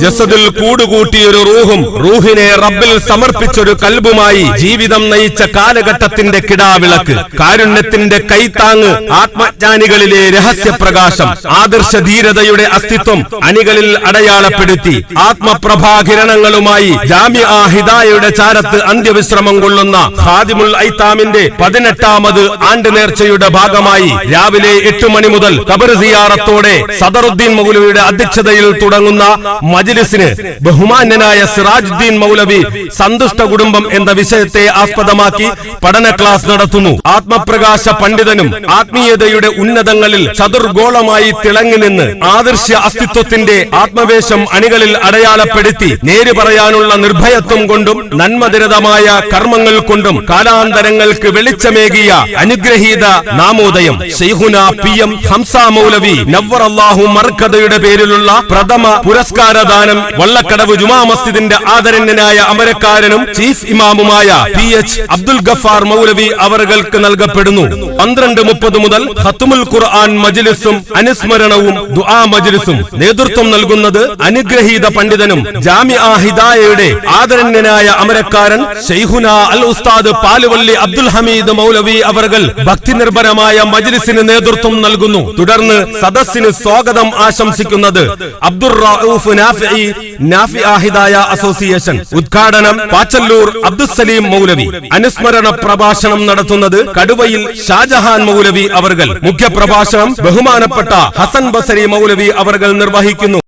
ജസദിൽ കൂടുകൂട്ടിയൊരു റൂഹും റൂഹിനെ റബ്ബിൽ സമർപ്പിച്ചൊരു കൽബുമായി ജീവിതം നയിച്ച കാലഘട്ടത്തിന്റെ കിടാവിളക്ക്. കാരുണ്യത്തിന്റെ കൈത്താങ് ആത്മജ്ഞാനികളിലെ രഹസ്യപ്രകാശം ആദർശ ധീരതയുടെ അസ്തിത്വം അണികളിൽ അടയാളപ്പെടുത്തി. ആത്മപ്രഭാകിരണങ്ങളുമായി ജാമ്യ ഹിദായയുടെ ചാരത്ത് അന്ത്യവിശ്രമം കൊള്ളുന്ന ഹാദിമുൽ ഐത്താമിന്റെ പതിനെട്ടാമത് ആണ്ട് നേർച്ചയുടെ ഭാഗമായി രാവിലെ എട്ട് മണി മുതൽ കബർ സിയാറത്തോടെ സദറുദ്ദീൻ മൗലവിയുടെ അധ്യക്ഷതയിൽ തുടങ്ങുന്ന മജ്ലിസിന് ബഹുമാന്യനായ സിറാജുദ്ദീൻ മൗലവി സന്തുഷ്ട കുടുംബം എന്ന വിഷയത്തെ ആസ്പദമാക്കി പഠന ക്ലാസ് നടത്തുന്നു. ആത്മപ്രകാശ പണ്ഡിതനും ആത്മീയതയുടെ ഉന്നതങ്ങളിൽ ചതുർഗോളമായി തിളങ്ങി നിന്ന് ആദർശ അസ്തിത്വത്തിന്റെ ആത്മവേശം അണികളിൽ അടയാളപ്പെടുത്തി നേര് പറയാനുള്ള നിർഭയത്വം കൊണ്ടും നന്മതിരതമായ കർമ്മങ്ങൾ കൊണ്ടും കാലാന്തരങ്ങൾക്ക് വെളിച്ചമേകിയ അനുഗ്രഹീത നാമോദയം. ഷെയ്ഹുന പി എം ഹംസ മൗലവി നവർ അള്ളാഹു മർക്കതയുടെ പേരിലുള്ള പ്രഥമ പുരസ്കാരദാനം വള്ളക്കടവ് ജുമാ മസ്ജിദിന്റെ ആദരണ്യനായ അമരക്കാരനും ചീഫ് ഇമാമുമായ പി എച്ച് അബ്ദുൽ ഗഫാർ മൗലവി അവർക്ക് നൽകപ്പെടുന്നു. പന്ത്രണ്ട് മുപ്പത് മുതൽ ഹത്തുമുൽ ഖുർആൻ മജിലിസും അനുസ്മരണവും ദുആ മജിലിസും നേതൃത്വം നൽകുന്നത് അനുഗ്രഹീത പണ്ഡിതനും ജാമിഅ ഹിദായയുടെ ആദരണ്യനായ അമരക്കാരൻ ഷെയ്ഹുന അൽ ഉസ്താദ് പാലുവള്ളി അബ്ദുൽ ഹമീദ് മൗലവി അവർ ഭക്തി നിർഭരമായ മജിലിസിന് നേതൃത്വം നൽകുന്നു. തുടർന്ന് സദസ്സിന് സ്വാഗതം ആശംസിക്കുന്നത് അബ്ദുർ റഊഫ് നാഫിഇ അസോസിയേഷൻ ഉദ്ഘാടനം പാച്ചല്ലൂർ അബ്ദുസലീം മൗലവി. അനുസ്മരണ പ്രഭാഷണം നടത്തുന്നത് കടുവയിൽ ഷാജഹാൻ മൗലവി അവർകൾ മുഖ്യപ്രഭാഷണം ബഹുമാനപ്പെട്ട ഹസൻ ബസരി മൗലവി അവർകൾ നിർവഹിക്കുന്നു.